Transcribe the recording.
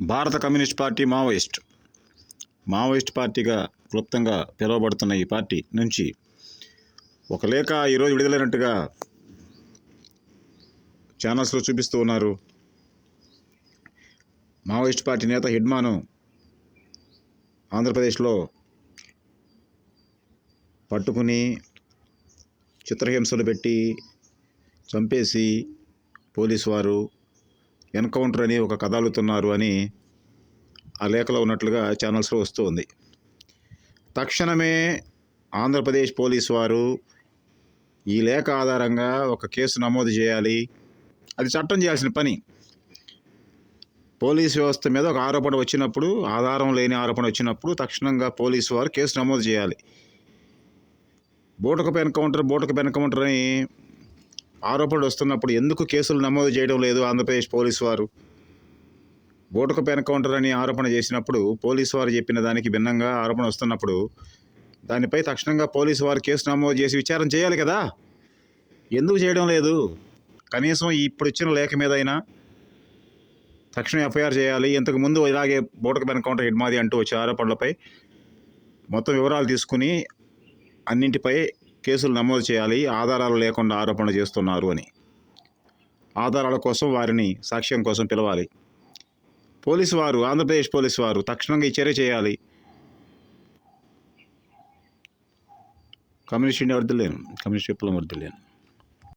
భారత communist party Maoist. Maoist పార్టీగా క్లుప్తంగా పిలువబడుతున్న ఈ పార్టీ నుంచి ఒక లేఖ ఈరోజు విడుదలైనట్టుగా ఛానల్స్లో చూపిస్తూ ఉన్నారు. మావోయిస్ట్ పార్టీ నేత హిడ్మాను ఆంధ్రప్రదేశ్లో పట్టుకుని చిత్రహింసలు పెట్టి చంపేసి పోలీసు వారు ఎన్కౌంటర్ అని ఒక కథ అల్లుతున్నారు అని ఆ లేఖలో ఉన్నట్లుగా ఛానల్స్లో వస్తూ ఉంది. తక్షణమే ఆంధ్రప్రదేశ్ పోలీసు వారు ఈ లేఖ ఆధారంగా ఒక కేసు నమోదు చేయాలి. అది చట్టం చేయాల్సిన పని. పోలీస్ వ్యవస్థ మీద ఒక ఆరోపణ వచ్చినప్పుడు ఆధారం లేని ఆరోపణ వచ్చినప్పుడు తక్షణంగా పోలీసు వారు కేసు నమోదు చేయాలి. బూటకపు ఎన్కౌంటర్ బూటకపు ఎన్కౌంటర్ అని ఆరోపణలు వస్తున్నప్పుడు ఎందుకు కేసులు నమోదు చేయడం లేదు ఆంధ్రప్రదేశ్ పోలీసు వారు? బూటకపు ఎన్కౌంటర్ అని ఆరోపణ చేసినప్పుడు పోలీసు వారు చెప్పిన దానికి భిన్నంగా ఆరోపణ వస్తున్నప్పుడు దానిపై తక్షణంగా పోలీసు వారు కేసు నమోదు చేసి విచారణ చేయాలి కదా? ఎందుకు చేయడం లేదు? కనీసం ఇప్పుడు ఇచ్చిన లేఖ మీద అయినా తక్షణం ఎఫ్ఐఆర్ చేయాలి. ఇంతకు ముందు ఇలాగే బూటకపు ఎన్కౌంటర్ హిడ్మాది అంటూ వచ్చే ఆరోపణలపై మొత్తం వివరాలు తీసుకుని అన్నింటిపై కేసులు నమోదు చేయాలి ఆధారాలు లేకుండా ఆరోపణ చేస్తున్నారు అని. ఆధారాల కోసం వారిని సాక్ష్యం కోసం పిలవాలి. పోలీసు వారు ఆంధ్రప్రదేశ్ పోలీసు వారు తక్షణంగా ఈ చర్య చేయాలి. కమ్యూనిస్ట్ ఇండియా వర్దిలేను కమ్యూనిస్ట్ విప్లవం వర్దిలేను